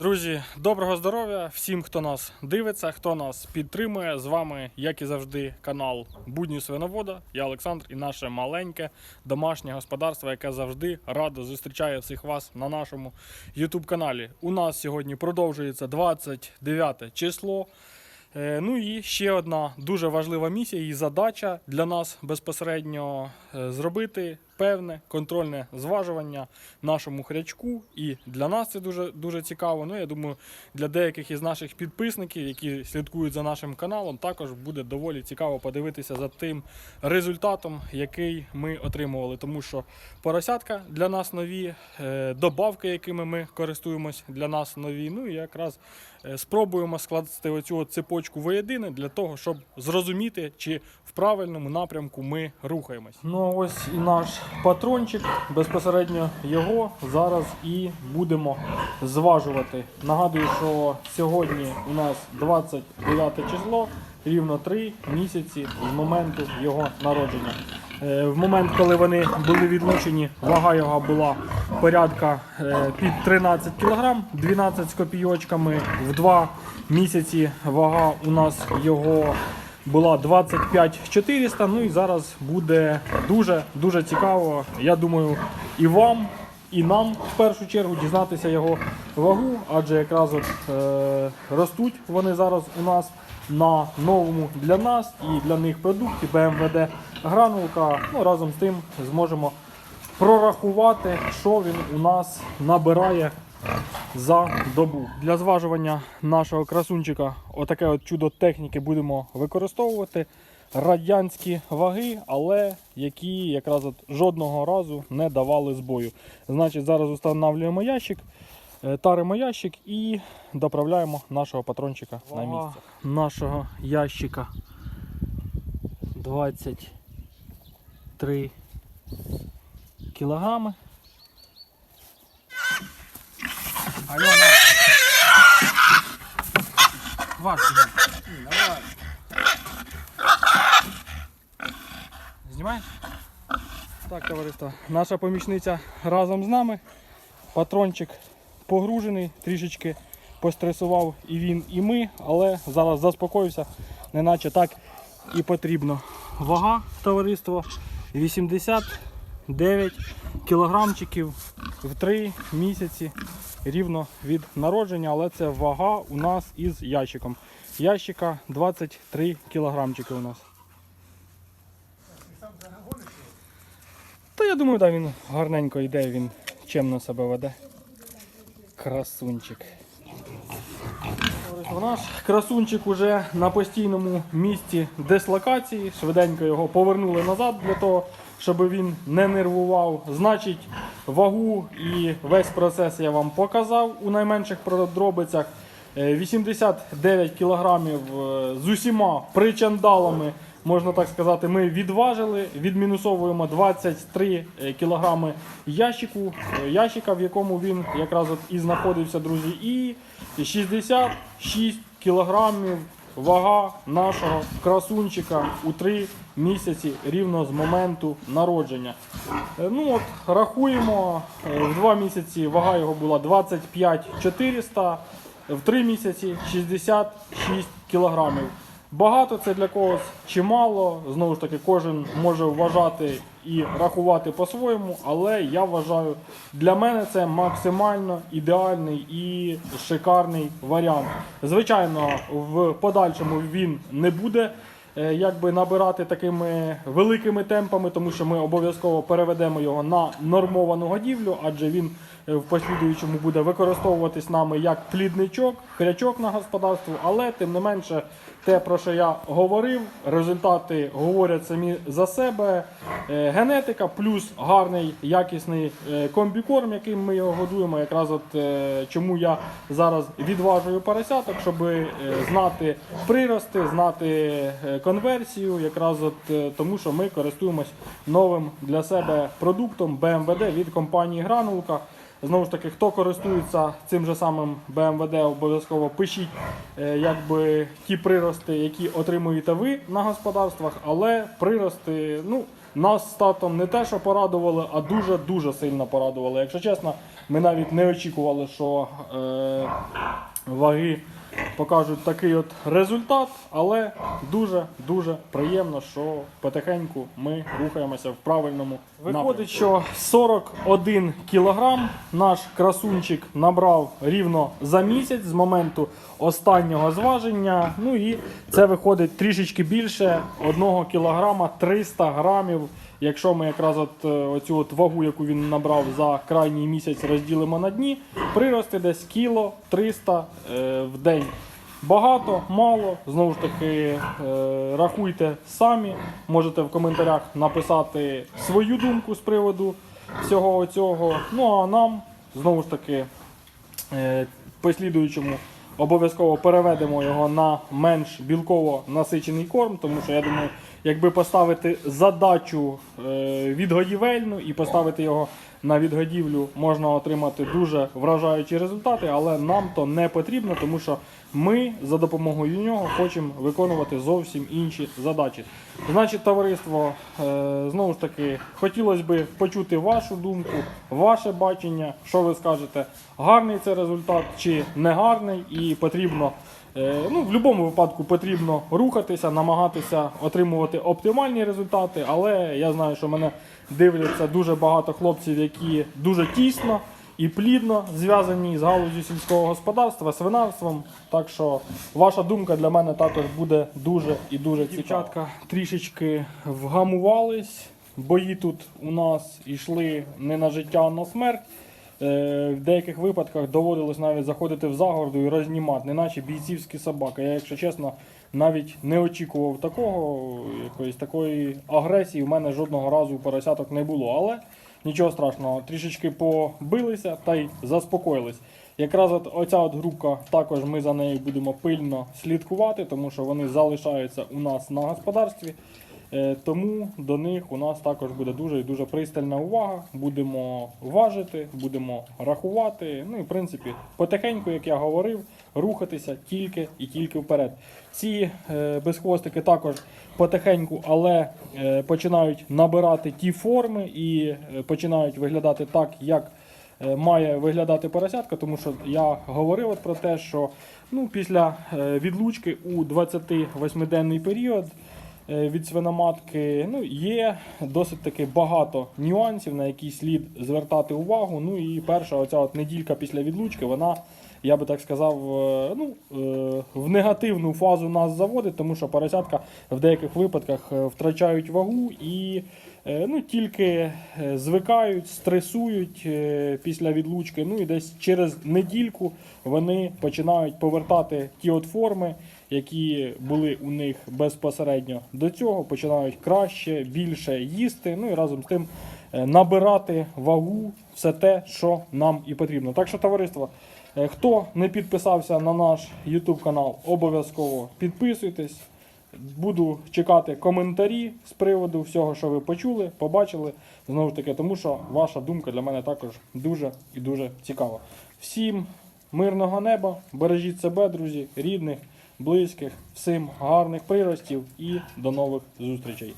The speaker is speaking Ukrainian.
Друзі, доброго здоров'я всім, хто нас дивиться, хто нас підтримує. З вами, як і завжди, канал Будні Свиновода. Я Олександр і наше маленьке домашнє господарство, яке завжди радо зустрічає всіх вас на нашому YouTube каналі. У нас сьогодні продовжується 29 число. Е, Ну і ще одна дуже важлива місія і задача для нас безпосередньо е, зробити певне контрольне зважування нашому хрячку. І для нас це дуже, дуже цікаво. Ну, я думаю, для деяких із наших підписників, які слідкують за нашим каналом, також буде доволі цікаво подивитися за тим результатом, який ми отримували. Тому що поросятка для нас нові, е, добавки, якими ми користуємось, для нас нові. Ну і якраз спробуємо скласти оцю цепочку воєдине для того, щоб зрозуміти, чи в правильному напрямку ми рухаємось. Ну ось і наш патрончик. Безпосередньо його зараз і будемо зважувати. Нагадую, що сьогодні у нас 29 число, рівно 3 місяці з моменту його народження. Е, В момент, коли вони були відлучені, вага його була порядка е, під 13 кг, 12 з копійочками. В 2 місяці вага у нас його була 25 400. Ну і зараз буде дуже дуже цікаво. Я думаю, і вам, і нам в першу чергу дізнатися його вагу, адже якраз от, е, ростуть вони зараз у нас на новому для нас і для них продукті БМВД гранулка. Ну разом з тим зможемо прорахувати, що він у нас набирає за добу. Для зважування нашого красунчика отаке от чудо техніки будемо використовувати. Радянські ваги, але які якраз от жодного разу не давали збою. Значить, зараз встановлюємо ящик, таримо ящик і доправляємо нашого патрончика на місце. Нашого ящика 23 кілограми. Альона. Давай. Знімаєш? Так, товариство. Наша помічниця разом з нами. Патрончик погружений, трішечки постресував і він, і ми, але зараз заспокоївся, неначе так і потрібно. Вага товариство 89 кілограмчиків в 3 місяці рівно від народження, але це вага у нас із ящиком. Ящика 23 кілограмчики у нас. Та я думаю, да, він гарненько йде, він чемно себе веде. Красунчик. Наш красунчик уже на постійному місці дислокації. Швиденько його повернули назад для того, щоб він не нервував. Значить, вагу і весь процес я вам показав у найменших подробицях. Е, 89 кілограмів е, з усіма причандалами, можна так сказати, ми відважили. Відмінусовуємо 23 е, кілограми ящику, е, ящика, в якому він якраз от і знаходився, друзі, і 66 кілограмів вага нашого красунчика у 3 місяці рівно з моменту народження. Е, Ну от, рахуємо, в 2 місяці вага його була 25 400, в 3 місяці 66 кілограмів. Багато це для когось чи мало. Знову ж таки, кожен може вважати і рахувати по-своєму, але я вважаю, для мене це максимально ідеальний і шикарний варіант. Звичайно, в подальшому він не буде е, якби набирати такими великими темпами, тому що ми обов'язково переведемо його на нормовану годівлю, адже він в послідуючому буде використовуватись нами як плідничок, хрячок на господарство, але тим не менше, те, про що я говорив, результати говорять самі за себе. Е, Генетика плюс гарний якісний е, комбікорм, яким ми його годуємо. Якраз от е, чому я зараз відважую поросяток, щоб е, знати прирости, знати е, конверсію, якраз от е, тому, що ми користуємось новим для себе продуктом BMWD від компанії Гранулка. Знову ж таки, хто користується цим же самим БМВД, обов'язково пишіть е, якби ті прирости, які отримуєте ви на господарствах, але прирости, ну нас з татом не те, що порадували, а дуже-дуже сильно порадували. Якщо чесно, ми навіть не очікували, що е, ваги покажуть такий от результат, але дуже-дуже приємно, що потихеньку ми рухаємося в правильному Виходить, що 41 кілограм наш красунчик набрав рівно за місяць з моменту останнього зваження. Ну і це виходить трішечки більше 1 кілограма 300 грамів. Якщо ми якраз от е, оцю от вагу, яку він набрав за крайній місяць, розділимо на дні, прирости десь кіло 300 е, в день. Багато, мало. Знову ж таки, е, рахуйте самі. Можете в коментарях написати свою думку з приводу всього цього. Ну а нам знову ж таки послідуючому обов'язково переведемо його на менш білково насичений корм, тому що я думаю, якби поставити задачу е, відгодівельну і поставити його на відгодівлю, можна отримати дуже вражаючі результати, але нам то не потрібно, тому що ми за допомогою нього хочемо виконувати зовсім інші задачі. Значить, товариство, е, знову ж таки, хотілося б почути вашу думку, ваше бачення, що ви скажете, гарний це результат чи не гарний, і потрібно. Е, Ну, в будь-якому випадку потрібно рухатися, намагатися отримувати оптимальні результати, але я знаю, що мене дивляться дуже багато хлопців, які дуже тісно і плідно зв'язані з галузю сільського господарства, свинарством. Так що ваша думка для мене також буде дуже і дуже цікава. Дівчатка трішечки вгамувались. Бої тут у нас йшли не на життя, а на смерть. Е, В деяких випадках доводилось навіть заходити в загороду і рознімати, неначе бійцівські собаки. Я, якщо чесно, навіть не очікував такого, якоїсь такої агресії. У мене жодного разу у поросяток не було. Але нічого страшного, трішечки побилися та й заспокоїлись. Якраз от оця от групка, також ми за нею будемо пильно слідкувати, тому що вони залишаються у нас на господарстві. Е, Тому до них у нас також буде дуже і дуже пристальна увага. Будемо важити, будемо рахувати. Ну і в принципі, потихеньку, як я говорив, рухатися тільки і тільки вперед. Ці е, безхвостики також потихеньку, але е, починають набирати ті форми і починають виглядати так, як має виглядати поросятка, тому що я говорив от про те, що ну, після відлучки у 28-денний період від свиноматки ну, є досить таки багато нюансів, на які слід звертати увагу. Ну і перша оця от неділька після відлучки, вона, я би так сказав, е, ну, е, в негативну фазу нас заводить, тому що поросятка в деяких випадках е, втрачають вагу і е, ну, тільки е, звикають, стресують е, після відлучки. Ну і десь через недільку вони починають повертати ті от форми, які були у них безпосередньо до цього, починають краще, більше їсти. Ну і разом з тим е, набирати вагу, все те, що нам і потрібно. Так що, товариство, е, хто не підписався на наш YouTube канал, обов'язково підписуйтесь. Буду чекати коментарі з приводу всього, що ви почули, побачили. Знову ж таки, тому що ваша думка для мене також дуже і дуже цікава. Всім мирного неба, бережіть себе, друзі, рідних, близьких, всім гарних приростів і до нових зустрічей.